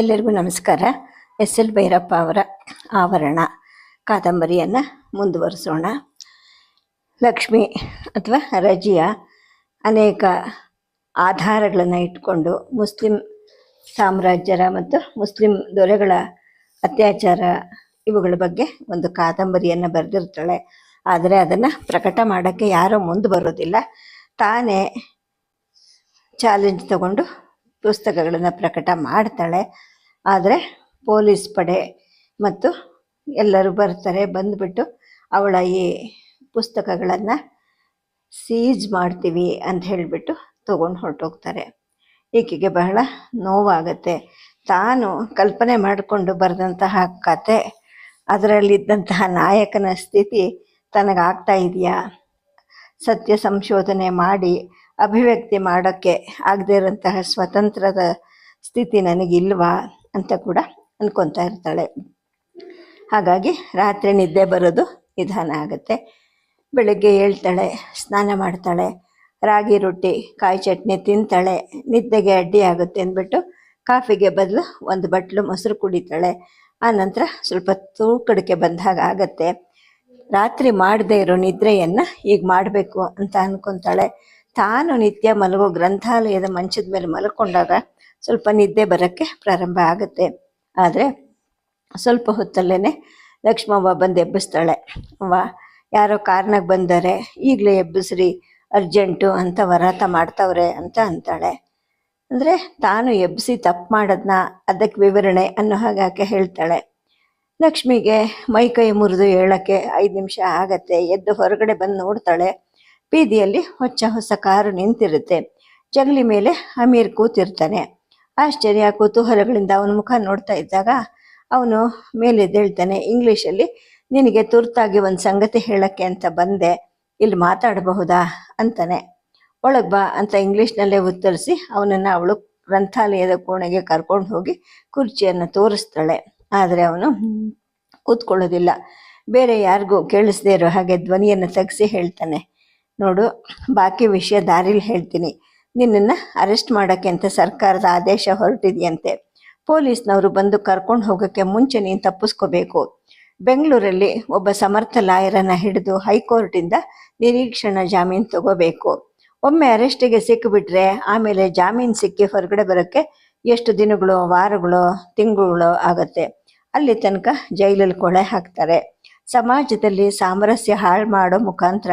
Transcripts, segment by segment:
ಎಲ್ಲರಿಗೂ ನಮಸ್ಕಾರ. S L Bhyrappa ಅವರ ಆವರಣ ಕಾದಂಬರಿಯನ್ನು ಮುಂದುವರಿಸೋಣ. ಲಕ್ಷ್ಮಿ ಅಥವಾ ರಜಿಯ ಅನೇಕ ಆಧಾರಗಳನ್ನು ಇಟ್ಕೊಂಡು ಮುಸ್ಲಿಂ ಸಾಮ್ರಾಜ್ಯರ ಮತ್ತು ಮುಸ್ಲಿಂ ದೊರೆಗಳ ಅತ್ಯಾಚಾರ ಇವುಗಳ ಬಗ್ಗೆ ಒಂದು ಕಾದಂಬರಿಯನ್ನು ಬರೆದಿರ್ತಾಳೆ. ಆದರೆ ಅದನ್ನು ಪ್ರಕಟ ಮಾಡೋಕ್ಕೆ ಯಾರೂ ಮುಂದೆ ಬರೋದಿಲ್ಲ. ತಾನೇ ಚಾಲೆಂಜ್ ತಗೊಂಡು ಪುಸ್ತಕಗಳನ್ನು ಪ್ರಕಟ ಮಾಡ್ತಾಳೆ. ಆದರೆ ಪೊಲೀಸ್ ಪಡೆ ಮತ್ತು ಎಲ್ಲರೂ ಬರ್ತಾರೆ. ಬಂದುಬಿಟ್ಟು ಅವಳ ಈ ಪುಸ್ತಕಗಳನ್ನು ಸೀಜ್ ಮಾಡ್ತೀವಿ ಅಂತ ಹೇಳಿಬಿಟ್ಟು ತೊಗೊಂಡು ಹೊರಟೋಗ್ತಾರೆ. ಈಕೆಗೆ ಬಹಳ ನೋವಾಗತ್ತೆ. ತಾನು ಕಲ್ಪನೆ ಮಾಡಿಕೊಂಡು ಬರೆದಂತಹ ಕತೆ, ಅದರಲ್ಲಿದ್ದಂತಹ ನಾಯಕನ ಸ್ಥಿತಿ ತನಗಾಗ್ತಾ ಇದೆಯಾ? ಸತ್ಯ ಸಂಶೋಧನೆ ಮಾಡಿ ಅಭಿವ್ಯಕ್ತಿ ಮಾಡೋಕ್ಕೆ ಆಗದೇ ಇರೋಂತಹ ಸ್ವತಂತ್ರದ ಸ್ಥಿತಿ ನನಗಿಲ್ವಾ ಅಂತ ಕೂಡ ಅಂದ್ಕೊತಾ ಇರ್ತಾಳೆ. ಹಾಗಾಗಿ ರಾತ್ರಿ ನಿದ್ದೆ ಬರೋದು ನಿಧಾನ ಆಗುತ್ತೆ. ಬೆಳಗ್ಗೆ ಹೇಳ್ತಾಳೆ, ಸ್ನಾನ ಮಾಡ್ತಾಳೆ, ರಾಗಿ ರೊಟ್ಟಿ, ಕಾಯಿ ಚಟ್ನಿ ತಿಂತಾಳೆ, ನಿದ್ದೆಗೆ ಅಡ್ಡಿ ಆಗುತ್ತೆ ಅಂದ್ಬಿಟ್ಟು ಕಾಫಿಗೆ ಬದಲು ಒಂದು ಬಟ್ಲು ಮೊಸರು ಕುಡಿತಾಳೆ. ಆನಂತರ ಸ್ವಲ್ಪ ತೂಕಡಿಕೆ ಬಂದಾಗ ಆಗತ್ತೆ. ರಾತ್ರಿ ಮಾಡದೇ ಇರೋ ನಿದ್ರೆಯನ್ನು ಈಗ ಮಾಡಬೇಕು ಅಂತ ಅನ್ಕೊತಾಳೆ. ತಾನು ನಿತ್ಯ ಮಲಗೋ ಗ್ರಂಥಾಲಯದ ಮಂಚದ ಮೇಲೆ ಮಲ್ಕೊಂಡಾಗ ಸ್ವಲ್ಪ ನಿದ್ದೆ ಬರೋಕ್ಕೆ ಪ್ರಾರಂಭ ಆಗುತ್ತೆ. ಆದರೆ ಸ್ವಲ್ಪ ಹೊತ್ತಲ್ಲೇ ಲಕ್ಷ್ಮವ್ವ ಬಂದು ಎಬ್ಬಿಸ್ತಾಳೆ. ಅವ್ವ, ಯಾರೋ ಕಾರ್ನಾಗ ಬಂದರೆ ಈಗಲೇ ಎಬ್ಬಿಸ್ರಿ, ಅರ್ಜೆಂಟು ಅಂತ ವರಾತ ಮಾಡ್ತವ್ರೆ ಅಂತ ಅಂತಾಳೆ. ಅಂದರೆ ತಾನು ಎಬ್ಬಿಸಿ ತಪ್ಪು ಮಾಡೋದನ್ನ ಅದಕ್ಕೆ ವಿವರಣೆ ಅನ್ನೋ ಹಾಗೆ ಆಕೆ ಹೇಳ್ತಾಳೆ. ಲಕ್ಷ್ಮಿಗೆ ಮೈ ಕೈ ಮುರಿದು ಹೇಳೋಕ್ಕೆ ಐದು ನಿಮಿಷ ಆಗತ್ತೆ. ಎದ್ದು ಹೊರಗಡೆ ಬಂದು ನೋಡ್ತಾಳೆ. ಬೀದಿಯಲ್ಲಿ ಹೊಚ್ಚ ಹೊಸ ಕಾರು ನಿಂತಿರುತ್ತೆ. ಜಗಲಿ ಮೇಲೆ ಅಮೀರ್ ಕೂತಿರ್ತಾನೆ. ಆಶ್ಚರ್ಯ, ಕುತೂಹಲಗಳಿಂದ ಅವನ ಮುಖ ನೋಡ್ತಾ ಇದ್ದಾಗ ಅವನು ಮೇಲೆದ್ದೇಳ್ತಾನೆ, ಇಂಗ್ಲೀಷಲ್ಲಿ ನಿನಗೆ ತುರ್ತಾಗಿ ಒಂದು ಸಂಗತಿ ಹೇಳಕ್ಕೆ ಅಂತ ಬಂದೆ. ಇಲ್ಲಿ ಮಾತಾಡಬಹುದಾ? ಅಂತಾನೆ. ಒಳಗೆ ಬಾ ಅಂತ ಇಂಗ್ಲೀಷ್ನಲ್ಲೇ ಉತ್ತರಿಸಿ ಅವನನ್ನು ಅವಳು ಗ್ರಂಥಾಲಯದ ಕೋಣೆಗೆ ಕರ್ಕೊಂಡು ಹೋಗಿ ಕುರ್ಚಿಯನ್ನು ತೋರಿಸ್ತಾಳೆ. ಆದರೆ ಅವನು ಕೂತ್ಕೊಳ್ಳೋದಿಲ್ಲ. ಬೇರೆ ಯಾರಿಗೂ ಕೇಳಿಸ್ದೇ ಇರೋ ಹಾಗೆ ಧ್ವನಿಯನ್ನು ತಗ್ಸಿ ಹೇಳ್ತಾನೆ. ನೋಡು, ಬಾಕಿ ವಿಷಯ ದಾರಿಲಿ ಹೇಳ್ತೀನಿ. ನಿನ್ನನ್ನು ಅರೆಸ್ಟ್ ಮಾಡೋಕ್ಕೆ ಅಂತ ಸರ್ಕಾರದ ಆದೇಶ ಹೊರಟಿದೆಯಂತೆ. ಪೊಲೀಸ್ನವರು ಬಂದು ಕರ್ಕೊಂಡು ಹೋಗೋಕ್ಕೆ ಮುಂಚೆ ನೀನು ತಪ್ಪಿಸ್ಕೋಬೇಕು. ಬೆಂಗಳೂರಲ್ಲಿ ಒಬ್ಬ ಸಮರ್ಥ ಲಾಯರನ್ನು ಹಿಡಿದು ಹೈಕೋರ್ಟಿಂದ ನಿರೀಕ್ಷಣಾ ಜಾಮೀನು ತಗೋಬೇಕು. ಒಮ್ಮೆ ಅರೆಸ್ಟಿಗೆ ಸಿಕ್ಕಿಬಿಟ್ರೆ ಆಮೇಲೆ ಜಾಮೀನು ಸಿಕ್ಕಿ ಹೊರಗಡೆ ಬರೋಕ್ಕೆ ಎಷ್ಟು ದಿನಗಳು, ವಾರಗಳು ತಿಂಗಳುಗಳು ಆಗುತ್ತೆ. ಅಲ್ಲಿ ತನಕ ಜೈಲಲ್ಲಿ ಕೊಳೆ ಹಾಕ್ತಾರೆ. ಸಮಾಜದಲ್ಲಿ ಸಾಮರಸ್ಯ ಹಾಳು ಮಾಡೋ ಮುಖಾಂತರ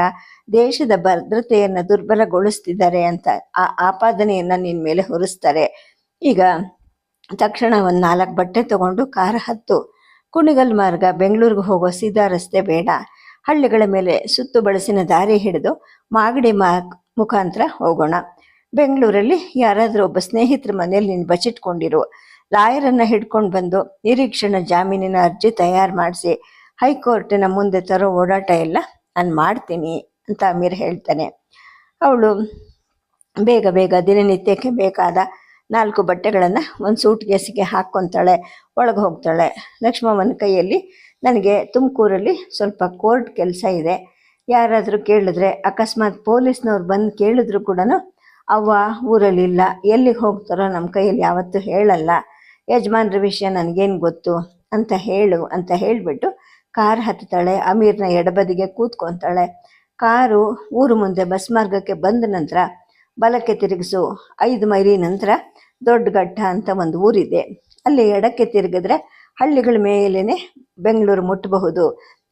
ದೇಶದ ಭದ್ರತೆಯನ್ನು ದುರ್ಬಲಗೊಳಿಸ್ತಿದ್ದಾರೆ ಅಂತ ಆ ಆಪಾದನೆಯನ್ನು ನಿನ್ನ ಮೇಲೆ ಹೊರಿಸ್ತಾರೆ. ಈಗ ತಕ್ಷಣ ಒಂದು ನಾಲ್ಕು ಬಟ್ಟೆ ತಗೊಂಡು ಕಾರ ಹತ್ತು. ಕುಣಿಗಲ್ ಮಾರ್ಗ ಬೆಂಗಳೂರಿಗೆ ಹೋಗೋ ಸೀದಾ ರಸ್ತೆ ಬೇಡ. ಹಳ್ಳಿಗಳ ಮೇಲೆ ಸುತ್ತು ಬಳಸಿನ ದಾರಿ ಹಿಡಿದು ಮಾಗಡಿ ಮಾ ಮುಖಾಂತರ ಹೋಗೋಣ. ಬೆಂಗಳೂರಲ್ಲಿ ಯಾರಾದರೂ ಒಬ್ಬ ಸ್ನೇಹಿತರ ಮನೆಯಲ್ಲಿ ನೀನು ಬಚ್ಚಿಟ್ಕೊಂಡಿರು. ಲಾಯರನ್ನು ಹಿಡ್ಕೊಂಡು ಬಂದು ನಿರೀಕ್ಷಣ ಜಾಮೀನಿನ ಅರ್ಜಿ ತಯಾರು ಮಾಡಿಸಿ. ಹೈಕೋರ್ಟಿನ ಮುಂದೆ ತರೋ ಓಡಾಟ ಎಲ್ಲ ನಾನು ಮಾಡ್ತೀನಿ ಅಂತ ಅಮೀರ್ ಹೇಳ್ತಾನೆ. ಅವಳು ಬೇಗ ಬೇಗ ದಿನನಿತ್ಯಕ್ಕೆ ಬೇಕಾದ ನಾಲ್ಕು ಬಟ್ಟೆಗಳನ್ನು ಒಂದು ಸೂಟ್ ಕೇಸಿಗೆ ಹಾಕ್ಕೊತಾಳೆ, ಒಳಗೆ ಹೋಗ್ತಾಳೆ. ಲಕ್ಷ್ಮಮ್ಮನ ಕೈಯಲ್ಲಿ ನನಗೆ ತುಮಕೂರಲ್ಲಿ ಸ್ವಲ್ಪ ಕೋರ್ಟ್ ಕೆಲಸ ಇದೆ. ಯಾರಾದರೂ ಕೇಳಿದ್ರೆ ಅಕಸ್ಮಾತ್ ಪೊಲೀಸ್ನವ್ರು ಬಂದು ಕೇಳಿದ್ರು ಕೂಡ ಅವ್ವ ಊರಲ್ಲಿಲ್ಲ ಎಲ್ಲಿಗೆ ಹೋಗ್ತಾರೋ ನಮ್ಮ ಕೈಯಲ್ಲಿ ಯಾವತ್ತೂ ಹೇಳಲ್ಲ. ಯಜಮಾನ್ರ ವಿಷಯ ನನಗೇನು ಗೊತ್ತು ಅಂತ ಹೇಳು ಅಂತ ಹೇಳಿಬಿಟ್ಟು ಕಾರ್ ಹತ್ತುತ್ತಾಳೆ, ಅಮೀರ್ನ ಎಡಬದಿಗೆ ಕೂತ್ಕೊತಾಳೆ. ಕಾರು ಊರು ಮುಂದೆ ಬಸ್ ಮಾರ್ಗಕ್ಕೆ ಬಂದ ನಂತರ ಬಲಕ್ಕೆ ತಿರುಗಿಸು, ಐದು ಮೈಲಿ ನಂತರ ದೊಡ್ಡಘಟ್ಟ ಅಂತ ಒಂದು ಊರಿದೆ. ಅಲ್ಲಿ ಎಡಕ್ಕೆ ತಿರುಗಿದ್ರೆ ಹಳ್ಳಿಗಳ ಮೇಲೇ ಬೆಂಗಳೂರು ಮುಟ್ಟಬಹುದು.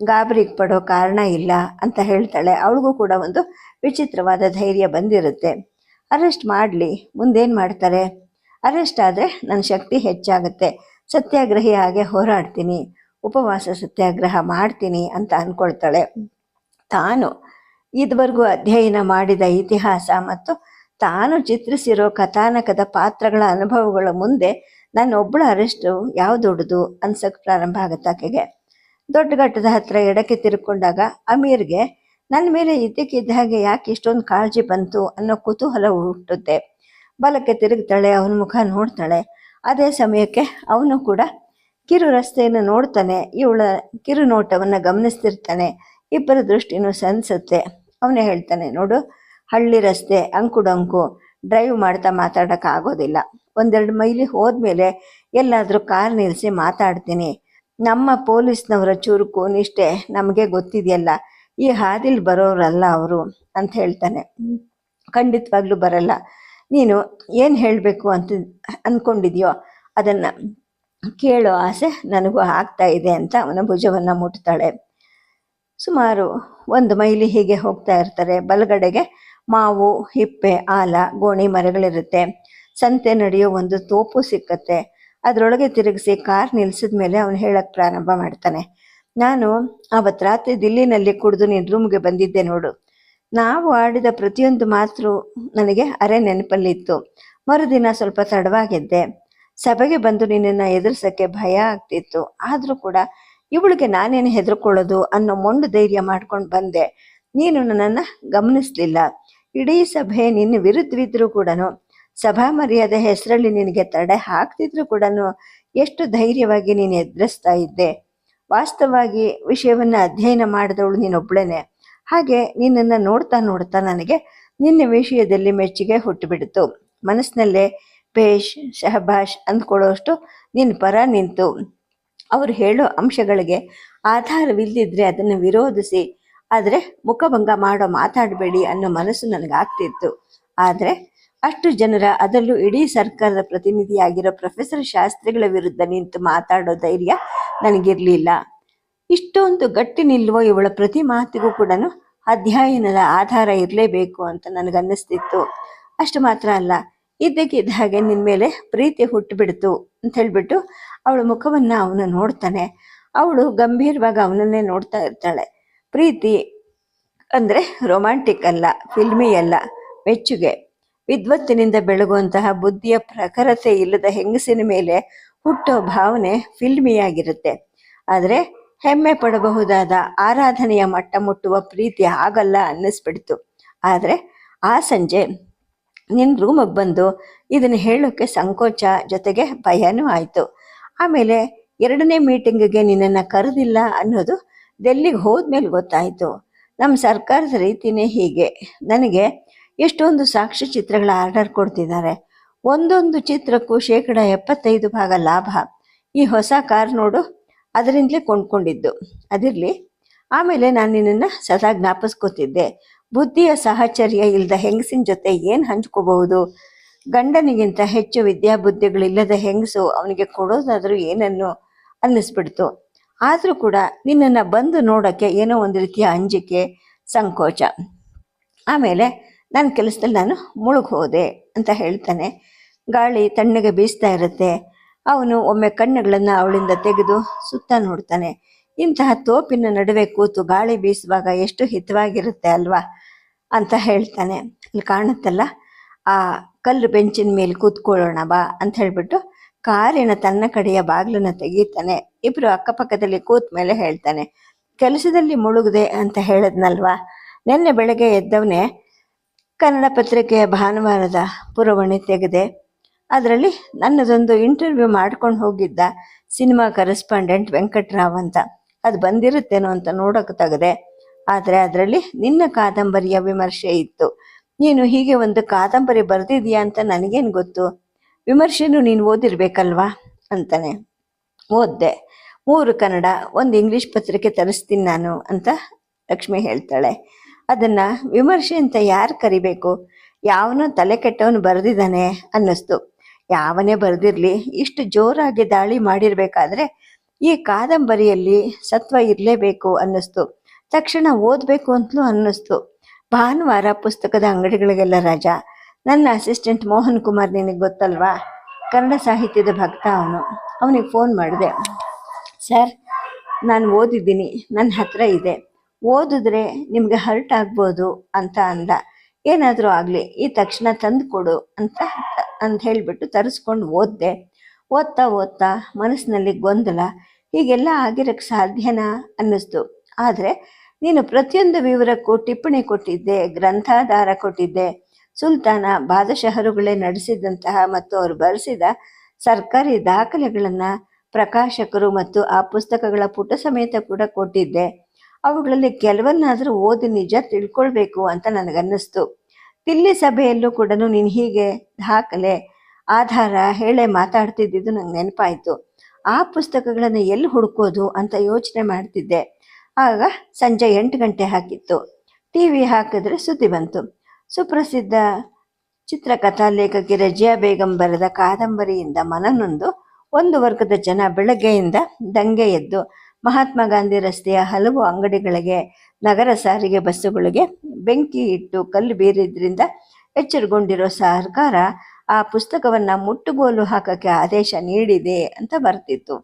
ಗಾಬರಿಗೆ ಪಡೋ ಕಾರಣ ಇಲ್ಲ ಅಂತ ಹೇಳ್ತಾಳೆ. ಅವಳಿಗೂ ಕೂಡ ಒಂದು ವಿಚಿತ್ರವಾದ ಧೈರ್ಯ ಬಂದಿರುತ್ತೆ. ಅರೆಸ್ಟ್ ಮಾಡಲಿ, ಮುಂದೇನು ಮಾಡ್ತಾರೆ? ಅರೆಸ್ಟ್ ಆದರೆ ನನ್ನ ಶಕ್ತಿ ಹೆಚ್ಚಾಗುತ್ತೆ. ಸತ್ಯಾಗ್ರಹಿ ಹಾಗೆ ಹೋರಾಡ್ತೀನಿ. ಉಪವಾಸ ಸತ್ಯಾಗ್ರಹ ಮಾಡ್ತೀನಿ ಅಂತ ಅಂದ್ಕೊಳ್ತಾಳೆ ತಾನು ಇದುವರೆಗೂ ಅಧ್ಯಯನ ಮಾಡಿದ ಇತಿಹಾಸ ಮತ್ತು ತಾನು ಚಿತ್ರಿಸಿರೋ ಕಥಾನಕದ ಪಾತ್ರಗಳ ಅನುಭವಗಳ ಮುಂದೆ ನನ್ನ ಒಬ್ಬಳ ಅರೆಸ್ಟು ಯಾವ ದೊಡ್ಡದು ಅನ್ಸಕ್ಕೆ ಪ್ರಾರಂಭ ಆಗುತ್ತೆ ಆಕೆಗೆ. ದೊಡ್ಡ ಘಟ್ಟದ ಹತ್ರ ಎಡಕ್ಕೆ ತಿರುಕೊಂಡಾಗ ಅಮೀರ್ಗೆ ನನ್ನ ಮೇಲೆ ಇದ್ದಕ್ಕಿದ್ದ ಹಾಗೆ ಯಾಕೆ ಇಷ್ಟೊಂದು ಕಾಳಜಿ ಬಂತು? ಅನ್ನೋ ಕುತೂಹಲ ಹುಟ್ಟುತ್ತೆ. ಬಲಕ್ಕೆ ತಿರುಗ್ತಾಳೆ, ಅವನ ಮುಖ ನೋಡ್ತಾಳೆ. ಅದೇ ಸಮಯಕ್ಕೆ ಅವನು ಕೂಡ ಕಿರು ರಸ್ತೆಯನ್ನು ನೋಡ್ತಾನೆ ಇವಳ ಕಿರು ನೋಟವನ್ನು ಗಮನಿಸ್ತಿರ್ತಾನೆ ಇಬ್ಬರ ದೃಷ್ಟಿನೂ ಸನ್ಸುತ್ತೆ. ಅವನೇ ಹೇಳ್ತಾನೆ ನೋಡು ಹಳ್ಳಿ ರಸ್ತೆ ಅಂಕುಡಂಕು ಡ್ರೈವ್ ಮಾಡ್ತಾ ಮಾತಾಡೋಕ್ಕಾಗೋದಿಲ್ಲ ಒಂದೆರಡು ಮೈಲಿ ಹೋದ್ಮೇಲೆ ಎಲ್ಲಾದರೂ ಕಾರ್ ನಿಲ್ಲಿಸಿ ಮಾತಾಡ್ತೀನಿ. ನಮ್ಮ ಪೊಲೀಸ್ನವರ ಚುರುಕು ನಿಷ್ಠೆ ನಮಗೆ ಗೊತ್ತಿದೆಯಲ್ಲ ಈ ಹಾದಿಲಿ ಬರೋರಲ್ಲ ಅವರು ಅಂತ ಹೇಳ್ತಾನೆ. "ಹ್ಮ್, ಖಂಡಿತವಾಗ್ಲೂ ಬರಲ್ಲ. ನೀನು ಏನು ಹೇಳಬೇಕು ಅಂತ ಅಂದ್ಕೊಂಡಿದ್ಯೋ ಅದನ್ನು ಕೇಳೋ ಆಸೆ ನನಗೂ ಆಗ್ತಾ ಇದೆ ಅಂತ ಅವನ ಭುಜವನ್ನು ಮುಟ್ತಾಳೆ. ಸುಮಾರು ಒಂದು ಮೈಲಿ ಹೀಗೆ ಹೋಗ್ತಾ ಇರ್ತಾರೆ. ಬಲಗಡೆಗೆ ಮಾವು, ಹಿಪ್ಪೆ, ಆಲ, ಗೋಣಿ ಮರಗಳಿರುತ್ತೆ. ಸಂತೆ ನಡೆಯೋ ಒಂದು ತೋಪು ಸಿಕ್ಕತ್ತೆ. ಅದರೊಳಗೆ ತಿರುಗಿಸಿ ಕಾರ್ ನಿಲ್ಸಿದ ಮೇಲೆ ಅವನು ಹೇಳಕ್ಕೆ ಪ್ರಾರಂಭ ಮಾಡ್ತಾನೆ. ನಾನು ಅವತ್ತು ರಾತ್ರಿ ದಿಲ್ಲಿನಲ್ಲಿ ಕುಡಿದು ನಿನ್ನ ರೂಮ್ಗೆ ಬಂದಿದ್ದೆ ನೋಡು. ನಾವು ಆಡಿದ ಪ್ರತಿಯೊಂದು ಮಾತು ನನಗೆ ಅರೆ ನೆನಪಲ್ಲಿತ್ತು. ಮರುದಿನ ಸ್ವಲ್ಪ ತಡವಾಗಿದ್ದೆ. ಸಭೆಗೆ ಬಂದು ನಿನ್ನನ್ನು ಎದುರಿಸಕ್ಕೆ ಭಯ ಆಗ್ತಿತ್ತು. ಆದರೂ ಕೂಡ ಇವಳಿಗೆ ನಾನೇನು ಹೆದರ್ಕೊಳ್ಳೋದು ಅನ್ನೋ ಮೊಂಡು ಧೈರ್ಯ ಮಾಡ್ಕೊಂಡು ಬಂದೆ. ನೀನು ನನ್ನನ್ನು ಗಮನಿಸ್ಲಿಲ್ಲ. ಇಡೀ ಸಭೆ ನಿನ್ನ ವಿರುದ್ಧವಿದ್ರೂ ಕೂಡ ಸಭಾ ಮರ್ಯಾದೆ ಹೆಸರಲ್ಲಿ ನಿನಗೆ ತಡೆ ಹಾಕ್ತಿದ್ರು ಕೂಡ ಎಷ್ಟು ಧೈರ್ಯವಾಗಿ ನೀನು ಎದುರಿಸ್ತಾ ಇದ್ದೆ. ವಾಸ್ತವವಾಗಿ ವಿಷಯವನ್ನ ಅಧ್ಯಯನ ಮಾಡಿದವಳು ನೀನೊಬ್ಳೇನೆ. ಹಾಗೆ ನಿನ್ನನ್ನು ನೋಡ್ತಾ ನೋಡ್ತಾ ನನಗೆ ನಿನ್ನ ವಿಷಯದಲ್ಲಿ ಮೆಚ್ಚುಗೆ ಹುಟ್ಟುಬಿಡ್ತು. ಮನಸ್ಸಿನಲ್ಲೇ ಬೇಷ್ ಶಹಬಾಷ್ ಅಂದ್ಕೊಳ್ಳೋಷ್ಟು ನಿನ್ನ ಪರ ನಿಂತು. ಅವರು ಹೇಳೋ ಅಂಶಗಳಿಗೆ ಆಧಾರವಿಲ್ಲದಿದ್ರೆ ಅದನ್ನು ವಿರೋಧಿಸಿ. ಆದರೆ ಮುಖಭಂಗ ಮಾಡೋ ಮಾತಾಡಬೇಡಿ ಅನ್ನೋ ಮನಸ್ಸು ನನಗಾಗ್ತಿತ್ತು. ಆದರೆ ಅಷ್ಟು ಜನರ ಅದರಲ್ಲೂ ಇಡೀ ಸರ್ಕಾರದ ಪ್ರತಿನಿಧಿಯಾಗಿರೋ ಪ್ರೊಫೆಸರ್ ಶಾಸ್ತ್ರಿಗಳ ವಿರುದ್ಧ ನಿಂತು ಮಾತಾಡೋ ಧೈರ್ಯ ನನಗಿರಲಿಲ್ಲ. ಇಷ್ಟೊಂದು ಗಟ್ಟಿ ನಿಲ್ಲುವ ಇವಳ ಪ್ರತಿ ಮಾತಿಗೂ ಕೂಡ ಅಧ್ಯಯನದ ಆಧಾರ ಇರಲೇಬೇಕು ಅಂತ ನನಗನ್ನಿಸ್ತಿತ್ತು. ಅಷ್ಟು ಮಾತ್ರ ಅಲ್ಲ ಇದ್ದಕ್ಕಿದ್ದ ಹಾಗೆ ನಿನ್ನ ಮೇಲೆ ಪ್ರೀತಿ ಹುಟ್ಟುಬಿಡ್ತು ಅಂತ ಹೇಳ್ಬಿಟ್ಟು ಅವಳ ಮುಖವನ್ನ ಅವನು ನೋಡ್ತಾನೆ. ಅವಳು ಗಂಭೀರವಾಗಿ ಅವನನ್ನೇ ನೋಡ್ತಾ ಇರ್ತಾಳೆ. ಪ್ರೀತಿ ಅಂದರೆ ರೊಮ್ಯಾಂಟಿಕ್ ಅಲ್ಲ ಫಿಲ್ಮಿ ಅಲ್ಲ, ಮೆಚ್ಚುಗೆ. ವಿದ್ವತ್ತಿನಿಂದ ಬೆಳಗುವಂತಹ ಬುದ್ಧಿಯ ಪ್ರಖರತೆ ಇಲ್ಲದ ಹೆಂಗಸಿನ ಮೇಲೆ ಹುಟ್ಟೋ ಭಾವನೆ ಫಿಲ್ಮಿಯಾಗಿರುತ್ತೆ ಆದರೆ ಹೆಮ್ಮೆ ಪಡಬಹುದಾದ ಆರಾಧನೆಯ ಮಟ್ಟ ಮುಟ್ಟುವ ಪ್ರೀತಿ ಆಗಲ್ಲ ಅನ್ನಿಸ್ಬಿಡ್ತು. ಆದರೆ ಆ ಸಂಜೆ ನಿನ್ನ ರೂಮಿಗೆ ಬಂದು ಇದನ್ನು ಹೇಳೋಕ್ಕೆ ಸಂಕೋಚ ಜೊತೆಗೆ ಭಯನೂ ಆಯಿತು. ಆಮೇಲೆ ಎರಡನೇ ಮೀಟಿಂಗಿಗೆ ನಿನ್ನನ್ನು ಕರೆದಿಲ್ಲ ಅನ್ನೋದು ಡೆಲ್ಲಿಗೆ ಹೋದ್ಮೇಲೆ ಗೊತ್ತಾಯಿತು. ನಮ್ಮ ಸರ್ಕಾರದ ರೀತಿನೇ ಹೀಗೆ. ನನಗೆ ಎಷ್ಟೊಂದು ಸಾಕ್ಷಿ ಚಿತ್ರಗಳ ಆರ್ಡರ್ ಕೊಡ್ತಿದ್ದಾರೆ. ಒಂದೊಂದು ಚಿತ್ರಕ್ಕೂ ಶೇಕಡ ಎಪ್ಪತ್ತೈದು ಭಾಗ ಲಾಭ. ಈ ಹೊಸ ಕಾರ್ ನೋಡು, ಅದರಿಂದಲೇ ಕೊಂಡ್ಕೊಂಡಿದ್ದು. ಅದಿರಲಿ, ಆಮೇಲೆ ನಾನು ನಿನ್ನನ್ನು ಸದಾ ಜ್ಞಾಪಿಸ್ಕೋತಿದ್ದೆ. ಬುದ್ಧಿಯ ಸಾಹಚರ್ಯ ಇಲ್ಲದ ಹೆಂಗಸಿನ ಜೊತೆ ಏನು ಹಂಚ್ಕೋಬಹುದು? ಗಂಡನಿಗಿಂತ ಹೆಚ್ಚು ವಿದ್ಯಾಬುದ್ಧಿಗಳಿಲ್ಲದ ಹೆಂಗಸು ಅವನಿಗೆ ಕೊಡೋದಾದರೂ ಏನನ್ನು ಅನ್ನಿಸ್ಬಿಡ್ತು. ಆದರೂ ಕೂಡ ನಿನ್ನನ್ನು ಬಂದು ನೋಡೋಕ್ಕೆ ಏನೋ ಒಂದು ರೀತಿಯ ಅಂಜಿಕೆ, ಸಂಕೋಚ. ಆಮೇಲೆ ನನ್ನ ಕೆಲಸದಲ್ಲಿ ನಾನು ಮುಳುಗೋದೆ ಅಂತ ಹೇಳ್ತಾನೆ. ಗಾಳಿ ತಣ್ಣಗೆ ಬೀಸ್ತಾ ಇರುತ್ತೆ. ಅವನು ಒಮ್ಮೆ ಕಣ್ಣುಗಳನ್ನು ಅವಳಿಂದ ತೆಗೆದು ಸುತ್ತ ನೋಡ್ತಾನೆ. ಇಂತಹ ತೋಪಿನ ನಡುವೆ ಕೂತು ಗಾಳಿ ಬೀಸುವಾಗ ಎಷ್ಟು ಹಿತವಾಗಿರುತ್ತೆ ಅಲ್ವಾ? ಅಂತ ಹೇಳ್ತಾನೆ. ಅಲ್ಲಿ ಕಾಣುತ್ತಲ್ಲ, ಆ ಕಲ್ಲು ಬೆಂಚಿನ ಮೇಲೆ ಕೂತ್ಕೊಳ್ಳೋಣ ಬಾ ಅಂತ ಹೇಳ್ಬಿಟ್ಟು ಕಾರಿನ ತನ್ನ ಕಡೆಯ ಬಾಗಿಲನ್ನ ತೆಗೀತಾನೆ. ಇಬ್ರು ಅಕ್ಕಪಕ್ಕದಲ್ಲಿ ಕೂತ್ ಮೇಲೆ ಹೇಳ್ತಾನೆ, ಕೆಲಸದಲ್ಲಿ ಮುಳುಗದೆ ಅಂತ ಹೇಳದ್ನಲ್ವಾ? ನಿನ್ನೆ ಬೆಳಗ್ಗೆ ಎದ್ದವನೇ ಕನ್ನಡ ಪತ್ರಿಕೆಯ ಭಾನುವಾರದ ಪುರವಣಿ ತೆಗೆದೆ, ಅದರಲ್ಲಿ ನನ್ನದೊಂದು ಇಂಟರ್ವ್ಯೂ ಮಾಡ್ಕೊಂಡು ಹೋಗಿದ್ದ ಸಿನಿಮಾ ಕರೆಸ್ಪಾಂಡೆಂಟ್ ವೆಂಕಟರಾವ್ ಅಂತ. ಅದು ಬಂದಿರುತ್ತೇನೋ ಅಂತ ನೋಡೋಕೆ ತೆಗೆದೆ. ಆದರೆ ಅದರಲ್ಲಿ ನಿನ್ನ ಕಾದಂಬರಿಯ ವಿಮರ್ಶೆ ಇತ್ತು. ನೀನು ಹೀಗೆ ಒಂದು ಕಾದಂಬರಿ ಬರೆದಿದೀಯಾ ಅಂತ ನನಗೇನು ಗೊತ್ತು? ವಿಮರ್ಶೆನೂ ನೀನು ಓದಿರ್ಬೇಕಲ್ವಾ? ಅಂತಾನೆ. ಓದ್ದೆ. ಮೂರು ಕನ್ನಡ, ಒಂದು ಇಂಗ್ಲಿಷ್ ಪತ್ರಿಕೆ ತರಿಸ್ತೀನಿ ನಾನು ಅಂತ ಲಕ್ಷ್ಮಿ ಹೇಳ್ತಾಳೆ. ಅದನ್ನ ವಿಮರ್ಶೆ ಅಂತ ಯಾರು ಕರಿಬೇಕು? ಯಾವನೋ ತಲೆ ಕೆಟ್ಟವನು ಬರೆದಿದ್ದಾನೆ ಅನ್ನಿಸ್ತು. ಯಾವನೇ ಬರೆದಿರಲಿ, ಇಷ್ಟು ಜೋರಾಗಿ ದಾಳಿ ಮಾಡಿರ್ಬೇಕಾದ್ರೆ ಈ ಕಾದಂಬರಿಯಲ್ಲಿ ಸತ್ವ ಇರಲೇಬೇಕು ಅನ್ನಿಸ್ತು. ತಕ್ಷಣ ಓದಬೇಕು ಅಂತಲೂ ಅನ್ನಿಸ್ತು. ಭಾನುವಾರ ಪುಸ್ತಕದ ಅಂಗಡಿಗಳಿಗೆಲ್ಲ ರಜಾ, ನನ್ನ ಅಸಿಸ್ಟೆಂಟ್ ಮೋಹನ್ ಕುಮಾರ್ ನಿನಗೆ ಗೊತ್ತಲ್ವಾ? ಕನ್ನಡ ಸಾಹಿತ್ಯದ ಭಕ್ತ ಅವನು. ಅವನಿಗೆ ಫೋನ್ ಮಾಡಿದೆ. ಸರ್, ನಾನು ಓದಿದ್ದೀನಿ. ನನ್ನ ಹತ್ರ ಇದೆ. ಓದಿದ್ರೆ ನಿಮಗೆ ಹರ್ಟ್ ಆಗ್ಬೋದು ಅಂತ ಅಂದ. ಏನಾದರೂ ಆಗಲಿ, ಈ ತಕ್ಷಣ ತಂದು ಕೊಡು ಅಂತ ಅಂತ ಹೇಳಿಬಿಟ್ಟು ತರಿಸ್ಕೊಂಡು ಓದಿದೆ. ಓದ್ತಾ ಓದ್ತಾ ಮನಸ್ಸಿನಲ್ಲಿ ಗೊಂದಲ, ಹೀಗೆಲ್ಲ ಆಗಿರಕ್ಕೆ ಸಾಧ್ಯನಾ ಅನ್ನಿಸ್ತು. ಆದರೆ ನೀನು ಪ್ರತಿಯೊಂದು ವಿವರಕ್ಕೂ ಟಿಪ್ಪಣಿ ಕೊಟ್ಟಿದ್ದೆ, ಗ್ರಂಥಾಧಾರ ಕೊಟ್ಟಿದ್ದೆ. ಸುಲ್ತಾನ ಬಾದಶಹರುಗಳೇ ನಡೆಸಿದಂತಹ ಮತ್ತು ಅವರು ಬರೆಸಿದ ಸರ್ಕಾರಿ ದಾಖಲೆಗಳನ್ನು ಪ್ರಕಾಶಕರು ಮತ್ತು ಆ ಪುಸ್ತಕಗಳ ಪುಟ ಸಮೇತ ಕೂಡ ಕೊಟ್ಟಿದ್ದೆ. ಅವುಗಳಲ್ಲಿ ಕೆಲವನ್ನಾದರೂ ಓದಿ ನಿಜ ತಿಳ್ಕೊಳ್ಬೇಕು ಅಂತ ನನಗನ್ನಿಸ್ತು. ದಿಲ್ಲಿ ಸಭೆಯಲ್ಲೂ ಕೂಡ ನೀನು ಹೀಗೆ ದಾಖಲೆ, ಆಧಾರ ಹೇಳೇ ಮಾತಾಡ್ತಿದ್ದಿದ್ದು ನಂಗೆ ನೆನಪಾಯಿತು. ಆ ಪುಸ್ತಕಗಳನ್ನು ಎಲ್ಲಿ ಹುಡುಕೋದು ಅಂತ ಯೋಚನೆ ಮಾಡ್ತಿದ್ದೆ. ಆಗ ಸಂಜೆ ಎಂಟು ಗಂಟೆ ಹಾಕಿತ್ತು ಟಿ ವಿ ಹಾಕಿದ್ರೆ ಸುದ್ದಿ ಬಂತು. ಸುಪ್ರಸಿದ್ಧ ಚಿತ್ರಕಥಾ ಲೇಖಕಿ ರಜಿಯಾ ಬೇಗಂ ಬರೆದ ಕಾದಂಬರಿಯಿಂದ ಮನನೊಂದು ಒಂದು ವರ್ಗದ ಜನ ಬೆಳಗ್ಗೆಯಿಂದ ದಂಗೆ ಎದ್ದು ಮಹಾತ್ಮ ಗಾಂಧಿ ರಸ್ತೆಯ ಹಲವು ಅಂಗಡಿಗಳಿಗೆ, ನಗರ ಸಾರಿಗೆ ಬಸ್ಸುಗಳಿಗೆ ಬೆಂಕಿ ಇಟ್ಟು ಕಲ್ಲು ಬೀರಿದ್ರಿಂದ ಎಚ್ಚರಗೊಂಡಿರೋ ಸರ್ಕಾರ ಆ ಪುಸ್ತಕವನ್ನು ಮುಟ್ಟುಗೋಲು ಹಾಕಕ್ಕೆ ಆದೇಶ ನೀಡಿದೆ ಅಂತ ಬರ್ತಿತ್ತು.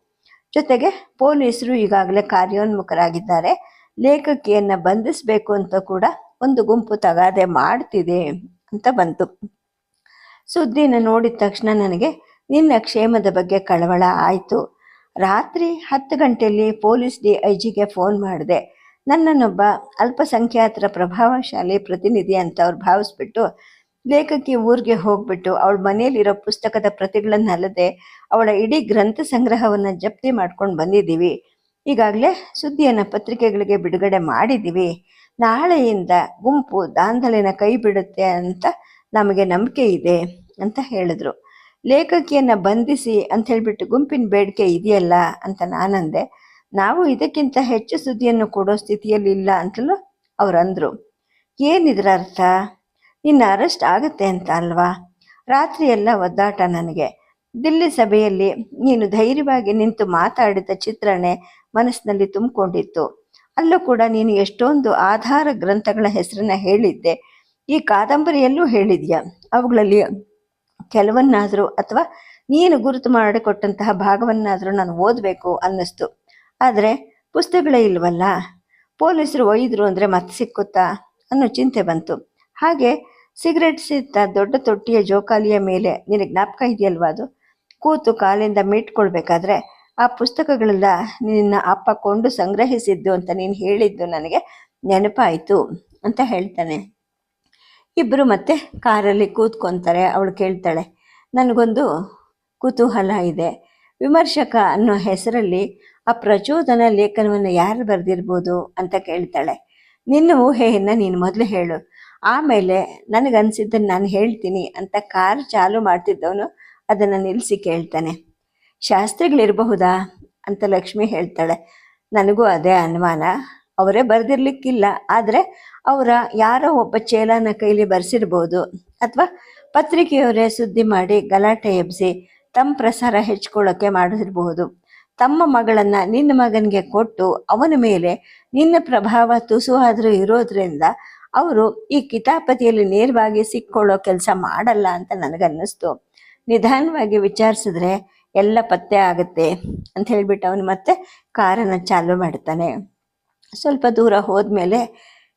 ಜೊತೆಗೆ ಪೊಲೀಸರು ಈಗಾಗಲೇ ಕಾರ್ಯೋನ್ಮುಖರಾಗಿದ್ದಾರೆ. ಲೇಖಕಿಯನ್ನ ಬಂಧಿಸಬೇಕು ಅಂತ ಕೂಡ ಒಂದು ಗುಂಪು ತಗಾದೆ ಮಾಡ್ತಿದೆ ಅಂತ ಬಂತು. ಸುದ್ದಿನ ನೋಡಿದ ತಕ್ಷಣ ನನಗೆ, ನಿನ್ನ ಕ್ಷೇಮದ ಬಗ್ಗೆ ಕಳವಳ ಆಯಿತು. ರಾತ್ರಿ ಹತ್ತು ಗಂಟೆಯಲ್ಲಿ ಪೊಲೀಸ್ ಡಿ ಐ ಜಿಗೆ ಫೋನ್ ಮಾಡಿದೆ. ನನ್ನನ್ನೊಬ್ಬ ಅಲ್ಪಸಂಖ್ಯಾತರ ಪ್ರಭಾವಶಾಲಿ ಪ್ರತಿನಿಧಿ ಅಂತ ಅವ್ರು ಭಾವಿಸ್ಬಿಟ್ಟು ಲೇಖಕಿ ಊರಿಗೆ ಹೋಗ್ಬಿಟ್ಟು ಅವಳ ಮನೆಯಲ್ಲಿರೋ ಪುಸ್ತಕದ ಪ್ರತಿಗಳನ್ನಲ್ಲದೆ ಅವಳ ಇಡೀ ಗ್ರಂಥ ಸಂಗ್ರಹವನ್ನು ಜಪ್ತಿ ಮಾಡ್ಕೊಂಡು ಬಂದಿದ್ದೀವಿ. ಈಗಾಗಲೇ ಸುದ್ದಿಯನ್ನು ಪತ್ರಿಕೆಗಳಿಗೆ ಬಿಡುಗಡೆ ಮಾಡಿದ್ದೀವಿ. ನಾಳೆಯಿಂದ ಗುಂಪು ದಾಂಧಲಿನ ಕೈ ಬಿಡುತ್ತೆ ಅಂತ ನಮಗೆ ನಂಬಿಕೆ ಇದೆ ಅಂತ ಹೇಳಿದ್ರು. ಲೇಖಕಿಯನ್ನು ಬಂಧಿಸಿ ಅಂತ ಹೇಳಿಬಿಟ್ಟು ಗುಂಪಿನ ಬೇಡಿಕೆ ಇದೆಯಲ್ಲ ಅಂತ ನಾನಂದೆ, ನಾವು ಇದಕ್ಕಿಂತ ಹೆಚ್ಚು ಸುದ್ದಿಯನ್ನು ಕೊಡೋ ಸ್ಥಿತಿಯಲ್ಲಿ ಇಲ್ಲ ಅಂತಲೂ ಅವರಂದರು ಏನಿದ್ರ ಅರ್ಥ ನಿನ್ನ ಅರೆಸ್ಟ್ ಆಗುತ್ತೆ ಅಂತ ಅಲ್ವಾ? ರಾತ್ರಿಯೆಲ್ಲ ಒದ್ದಾಟ ನನಗೆ. ದಿಲ್ಲಿ ಸಭೆಯಲ್ಲಿ ನೀನು ಧೈರ್ಯವಾಗಿ ನಿಂತು ಮಾತಾಡಿದ ಚಿತ್ರಣೆ ಮನಸ್ಸಿನಲ್ಲಿ ತುಂಬಿಕೊಂಡಿತ್ತು. ಅಲ್ಲೂ ಕೂಡ ನೀನು ಎಷ್ಟೊಂದು ಆಧಾರ ಗ್ರಂಥಗಳ ಹೆಸರನ್ನ ಹೇಳಿದ್ದೆ. ಈ ಕಾದಂಬರಿಯಲ್ಲೂ ಹೇಳಿದ್ಯಾ? ಅವುಗಳಲ್ಲಿ ಕೆಲವನ್ನಾದರೂ ಅಥವಾ ನೀನು ಗುರುತು ಮಾಡಿಕೊಟ್ಟಂತಹ ಭಾಗವನ್ನಾದರೂ ನಾನು ಓದಬೇಕು ಅನ್ನಿಸ್ತು. ಆದರೆ ಪುಸ್ತಕಗಳೇ ಇಲ್ವಲ್ಲ? ಪೊಲೀಸರು ಒಯ್ದರು ಅಂದರೆ ಮತ್ತೆ ಸಿಕ್ಕುತ್ತಾ? ಅನ್ನೋ ಚಿಂತೆ ಬಂತು. ಹಾಗೆ ಸಿಗರೆಟ್ ಸಿತ್ತ ದೊಡ್ಡ ತೊಟ್ಟಿಯ ಜೋಕಾಲಿಯ ಮೇಲೆ ನಿನಗೆ ಜ್ಞಾಪಕ ಇದೆಯಲ್ವಾ ಅದು? ಕೂತು ಕಾಲಿಂದ ಮೀಟ್ಕೊಳ್ಬೇಕಾದ್ರೆ ಆ ಪುಸ್ತಕಗಳೆಲ್ಲ ನಿನ್ನ ಅಪ್ಪ ಕೊಂಡು ಸಂಗ್ರಹಿಸಿದ್ದು ಅಂತ ನೀನು ಹೇಳಿದ್ದು ನನಗೆ ನೆನಪಾಯಿತು ಅಂತ ಹೇಳ್ತಾನೆ. ಇಬ್ಬರು ಮತ್ತೆ ಕಾರಲ್ಲಿ ಕೂತ್ಕೊಂತಾರೆ, ಅವಳು ಕೇಳ್ತಾಳೆ. ನನಗೊಂದು ಕುತೂಹಲ ಇದೆ. ವಿಮರ್ಶಕ ಅನ್ನೋ ಹೆಸರಲ್ಲಿ ಆ ಪ್ರಚೋದನ ಲೇಖನವನ್ನು ಯಾರು ಬರೆದಿರ್ಬೋದು ಅಂತ ಕೇಳ್ತಾಳೆ. ನಿನ್ನ ಊಹೆಯನ್ನು ನೀನು ಮೊದಲು ಹೇಳು. ಆಮೇಲೆ ನನಗನ್ಸಿದ್ದನ್ನು ನಾನು ಹೇಳ್ತೀನಿ ಅಂತ ಕಾರ್ ಚಾಲು ಮಾಡ್ತಿದ್ದವನು ಅದನ್ನು ನಿಲ್ಲಿಸಿ ಕೇಳ್ತಾನೆ. ಶಾಸ್ತ್ರಿಗಳಿರಬಹುದಾ? ಅಂತ ಲಕ್ಷ್ಮಿ ಹೇಳ್ತಾಳೆ. ನನಗೂ ಅದೇ ಅನುಮಾನ. ಅವರೇ ಬರೆದಿರ್ಲಿಕ್ಕಿಲ್ಲ. ಆದರೆ ಅವರ ಯಾರೋ ಒಬ್ಬ ಚೇಲನ ಕೈಲಿ ಬರೆಸಿರ್ಬೋದು. ಅಥವಾ ಪತ್ರಿಕೆಯವರೇ ಸುದ್ದಿ ಮಾಡಿ ಗಲಾಟೆ ಎಬ್ಬಿಸಿ ತಮ್ಮ ಪ್ರಸಾರ ಹೆಚ್ಕೊಳ್ಳೋಕ್ಕೆ ಮಾಡಿರ್ಬಹುದು ತಮ್ಮ ಮಗಳನ್ನು ನಿನ್ನ ಮಗನಿಗೆ ಕೊಟ್ಟು ಅವನ ಮೇಲೆ ನಿನ್ನ ಪ್ರಭಾವ ತುಸು ಆದರೂ ಇರೋದ್ರಿಂದ ಅವರು ಈ ಕಿತಾಪತಿಯಲ್ಲಿ ನೇರವಾಗಿ ಸಿಕ್ಕೊಳ್ಳೋ ಕೆಲಸ ಮಾಡಲ್ಲ ಅಂತ ನನಗನ್ನಿಸ್ತು. ನಿಧಾನವಾಗಿ ವಿಚಾರಿಸಿದ್ರೆ, ಎಲ್ಲ ಪತ್ತೆ ಆಗುತ್ತೆ ಅಂತ ಹೇಳ್ಬಿಟ್ಟು ಅವನು ಮತ್ತೆ ಕಾರನ್ನು ಚಾಲು ಮಾಡ್ತಾನೆ. ಸ್ವಲ್ಪ ದೂರ ಹೋದ್ಮೇಲೆ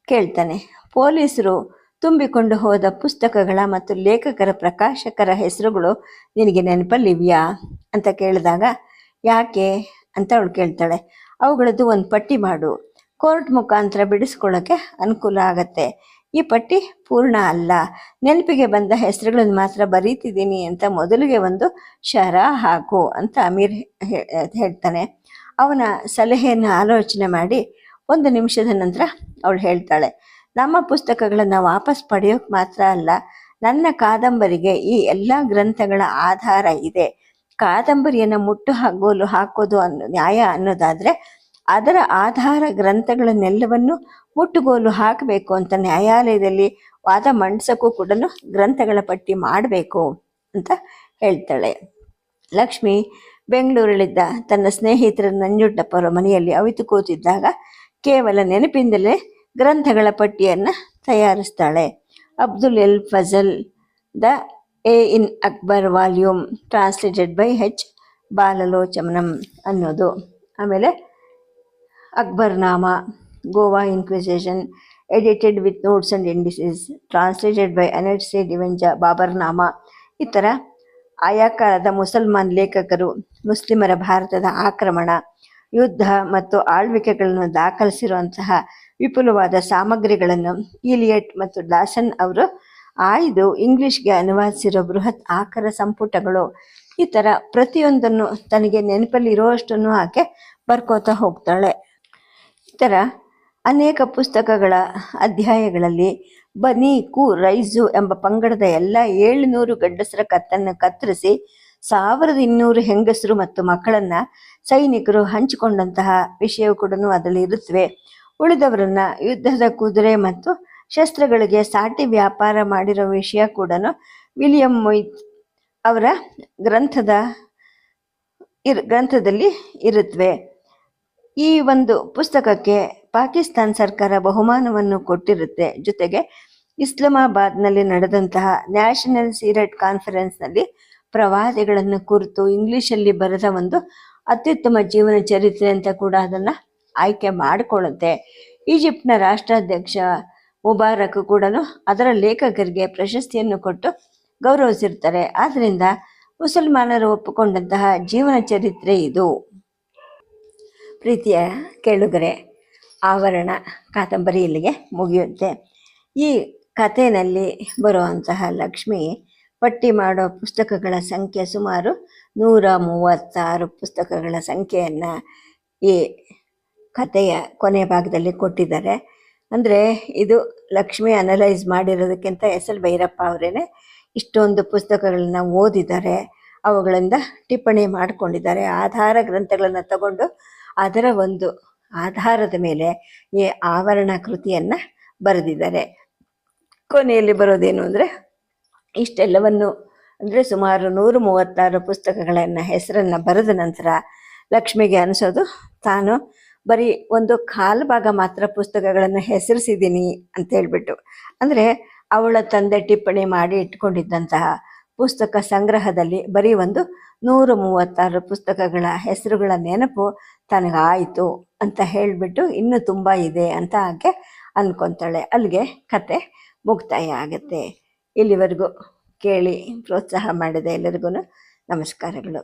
ಕೇಳ್ತಾನೆ, ಪೊಲೀಸರು ತುಂಬಿಕೊಂಡು ಹೋದ ಪುಸ್ತಕಗಳ ಮತ್ತು ಲೇಖಕರ ಪ್ರಕಾಶಕರ ಹೆಸರುಗಳು ನಿನಗೆ ನೆನಪಲ್ಲಿವ್ಯಾ? ಅಂತ ಕೇಳಿದಾಗ, ಯಾಕೆ? ಅಂತ ಅವಳು ಕೇಳ್ತಾಳೆ, ಅವುಗಳದ್ದು ಒಂದು ಪಟ್ಟಿ ಮಾಡು. ಕೋರ್ಟ್ ಮುಖಾಂತರ ಬಿಡಿಸ್ಕೊಳ್ಳೋಕ್ಕೆ ಅನುಕೂಲ ಆಗತ್ತೆ. ಈ ಪಟ್ಟಿ ಪೂರ್ಣ ಅಲ್ಲ. ನೆನಪಿಗೆ ಬಂದ ಹೆಸರುಗಳನ್ನು ಮಾತ್ರ ಬರೀತಿದ್ದೀನಿ ಅಂತ ಮೊದಲಿಗೆ ಒಂದು ಶರ ಹಾಕು ಅಂತ ಅಮೀರ್ ಹೇಳ್ತಾನೆ. ಅವನ ಸಲಹೆಯನ್ನು ಆಲೋಚನೆ ಮಾಡಿ ಒಂದು ನಿಮಿಷದ ನಂತರ ಅವಳು ಹೇಳ್ತಾಳೆ, ನಮ್ಮ ಪುಸ್ತಕಗಳನ್ನು ವಾಪಸ್ ಪಡೆಯೋಕೆ ಮಾತ್ರ ಅಲ್ಲ, ನನ್ನ ಕಾದಂಬರಿಗೆ ಈ ಎಲ್ಲ ಗ್ರಂಥಗಳ ಆಧಾರ ಇದೆ. ಕಾದಂಬರಿಯನ್ನು ಮುಟ್ಟು ಹಾಕೋಲು, ಹಾಕೋದು ಅನ್ನೋ, ನ್ಯಾಯ ಅನ್ನೋದಾದ್ರೆ ಅದರ ಆಧಾರ ಗ್ರಂಥಗಳನ್ನೆಲ್ಲವನ್ನು ಮುಟ್ಟುಗೋಲು ಹಾಕಬೇಕು ಅಂತ ನ್ಯಾಯಾಲಯದಲ್ಲಿ ವಾದ ಮಂಡಿಸೋಕ್ಕೂ ಕೂಡ ಗ್ರಂಥಗಳ ಪಟ್ಟಿ ಮಾಡಬೇಕು ಅಂತ ಹೇಳ್ತಾಳೆ. ಲಕ್ಷ್ಮಿ ಬೆಂಗಳೂರಲ್ಲಿದ್ದ ತನ್ನ ಸ್ನೇಹಿತರ ನಂಜುಂಡಪ್ಪರ ಮನೆಯಲ್ಲಿ ಅವಿತು ಕೂತಿದ್ದಾಗ ಕೇವಲ ನೆನಪಿಂದಲೇ ಗ್ರಂಥಗಳ ಪಟ್ಟಿಯನ್ನು ತಯಾರಿಸ್ತಾಳೆ. Abdul el Fazal the Ain Akbar volume translated by H Blochmann ಅನ್ನೋದು. ಆಮೇಲೆ Akbarnama Goa inquisition edited with notes and indices translated by Annette C ಡಿವೆಂಜ Baburnama ಈ ಥರ ಆಯಾ ಕಾಲದ ಮುಸಲ್ಮಾನ್ ಲೇಖಕರು, ಮುಸ್ಲಿಮರ ಭಾರತದ ಆಕ್ರಮಣ, ಯುದ್ಧ ಮತ್ತು ಆಳ್ವಿಕೆಗಳನ್ನು ದಾಖಲಿಸಿರುವಂತಹ ವಿಪುಲವಾದ ಸಾಮಗ್ರಿಗಳನ್ನು ಇಲಿಯಟ್ ಮತ್ತು ಡಾಸನ್ ಅವರು ಆಯ್ದು ಇಂಗ್ಲಿಷ್ಗೆ ಅನುವಾದಿಸಿರೋ ಬೃಹತ್ ಆಕರ ಸಂಪುಟಗಳು. ಈ ಥರ ಪ್ರತಿಯೊಂದನ್ನು ತನಗೆ ನೆನಪಲ್ಲಿ ಇರೋಷ್ಟನ್ನು ಆಕೆ ಬರ್ಕೋತಾ ಹೋಗ್ತಾಳೆ. ಥರ ಅನೇಕ ಪುಸ್ತಕಗಳ ಅಧ್ಯಾಯಗಳಲ್ಲಿ ಬನಿ ಕು ರೈಸು ಎಂಬ ಪಂಗಡದ ಎಲ್ಲ ಏಳುನೂರು ಗಂಡಸರ ಕತ್ತನ್ನು ಕತ್ತರಿಸಿ ಸಾವಿರದ ಇನ್ನೂರು ಹೆಂಗಸರು ಮತ್ತು ಮಕ್ಕಳನ್ನ ಸೈನಿಕರು ಹಂಚಿಕೊಂಡಂತಹ ವಿಷಯ ಕೂಡ ಅದರಲ್ಲಿ ಇರುತ್ತವೆ. ಉಳಿದವರನ್ನ ಯುದ್ಧದ ಕುದುರೆ ಮತ್ತು ಶಸ್ತ್ರಗಳಿಗೆ ಸಾಟಿ ವ್ಯಾಪಾರ ಮಾಡಿರೋ ವಿಷಯ ಕೂಡ ವಿಲಿಯಂ ಮೊಯ್ತ್ ಅವರ ಗ್ರಂಥದ ಇರ್, ಗ್ರಂಥದಲ್ಲಿ ಇರುತ್ತವೆ ಈ ಒಂದು ಪುಸ್ತಕಕ್ಕೆ ಪಾಕಿಸ್ತಾನ್ ಸರ್ಕಾರ ಬಹುಮಾನವನ್ನು ಕೊಟ್ಟಿರುತ್ತೆ. ಜೊತೆಗೆ ಇಸ್ಲಾಮಾಬಾದ್ನಲ್ಲಿ ನಡೆದಂತಹ ನ್ಯಾಷನಲ್ ಸೀರೆಟ್ ಕಾನ್ಫರೆನ್ಸ್ನಲ್ಲಿ ಪ್ರವಾದಿಗಳನ್ನು ಕುರಿತು ಇಂಗ್ಲಿಷಲ್ಲಿ ಬರೆದ ಒಂದು ಅತ್ಯುತ್ತಮ ಜೀವನ ಚರಿತ್ರೆ ಅಂತ ಕೂಡ ಅದನ್ನು ಆಯ್ಕೆ ಮಾಡಿಕೊಳ್ಳುತ್ತೆ. ಈಜಿಪ್ಟ್ನ ರಾಷ್ಟ್ರಾಧ್ಯಕ್ಷ ಮುಬಾರಕ್ ಕೂಡ ಅದರ ಲೇಖಕರಿಗೆ ಪ್ರಶಸ್ತಿಯನ್ನು ಕೊಟ್ಟು ಗೌರವಿಸಿರ್ತಾರೆ. ಆದ್ದರಿಂದ ಮುಸಲ್ಮಾನರು ಒಪ್ಪಿಕೊಂಡಂತಹ ಜೀವನ ಚರಿತ್ರೆ ಇದು. ಪ್ರೀತಿಯ ಕೇಳುಗರೆ, ಆವರಣ ಕಾದಂಬರಿ ಇಲ್ಲಿಗೆ ಮುಗಿಯುತ್ತೆ. ಈ ಕಥೆಯಲ್ಲಿ ಬರುವಂತಹ ಲಕ್ಷ್ಮಿ ಪಟ್ಟಿ ಮಾಡೋ ಪುಸ್ತಕಗಳ ಸಂಖ್ಯೆ ಸುಮಾರು ನೂರ ಮೂವತ್ತಾರು ಪುಸ್ತಕಗಳ ಸಂಖ್ಯೆಯನ್ನು ಈ ಕಥೆಯ ಕೊನೆ ಭಾಗದಲ್ಲಿ ಕೊಟ್ಟಿದ್ದಾರೆ. ಅಂದರೆ ಇದು ಲಕ್ಷ್ಮಿ ಅನಲೈಸ್ ಮಾಡಿರೋದಕ್ಕಿಂತ ಎಸ್ ಎಲ್ ಭೈರಪ್ಪ ಅವರೇ ಇಷ್ಟೊಂದು ಪುಸ್ತಕಗಳನ್ನ ಓದಿದ್ದಾರೆ, ಅವುಗಳಿಂದ ಟಿಪ್ಪಣಿ ಮಾಡಿಕೊಂಡಿದ್ದಾರೆ. ಆಧಾರ ಗ್ರಂಥಗಳನ್ನು ತಗೊಂಡು ಅದರ ಒಂದು ಆಧಾರದ ಮೇಲೆ ಈ ಆವರಣ ಕೃತಿಯನ್ನು ಬರೆದಿದ್ದಾರೆ. ಕೊನೆಯಲ್ಲಿ ಬರೋದೇನು ಅಂದರೆ ಇಷ್ಟೆಲ್ಲವನ್ನು ಅಂದರೆ ಸುಮಾರು ನೂರು ಮೂವತ್ತಾರು ಪುಸ್ತಕಗಳನ್ನು ಹೆಸರನ್ನು ಬರೆದ ನಂತರ ಲಕ್ಷ್ಮಿಗೆ ಅನಿಸೋದು, ತಾನು ಬರೀ ಒಂದು ಕಾಲು ಭಾಗ ಮಾತ್ರ ಪುಸ್ತಕಗಳನ್ನು ಹೆಸರಿಸಿದ್ದೀನಿ ಅಂತ ಹೇಳ್ಬಿಟ್ಟು. ಅಂದರೆ ಅವಳ ತಂದೆ ಟಿಪ್ಪಣಿ ಮಾಡಿ ಇಟ್ಕೊಂಡಿದ್ದಂತಹ ಪುಸ್ತಕ ಸಂಗ್ರಹದಲ್ಲಿ ಬರೀ ಒಂದು ನೂರು ಮೂವತ್ತಾರು ಪುಸ್ತಕಗಳ ಹೆಸರುಗಳ ನೆನಪು ತನಗಾಯಿತು ಅಂತ ಹೇಳಿಬಿಟ್ಟು ಇನ್ನೂ ತುಂಬ ಇದೆ ಅಂತ ಆಕೆ ಅಂದ್ಕೊತಾಳೆ ಅಲ್ಲಿಗೆ ಕತೆ ಮುಕ್ತಾಯ ಆಗುತ್ತೆ. ಇಲ್ಲಿವರೆಗೂ ಕೇಳಿ ಪ್ರೋತ್ಸಾಹ ಮಾಡಿದೆ ಎಲ್ಲರಿಗೂ ನಮಸ್ಕಾರಗಳು.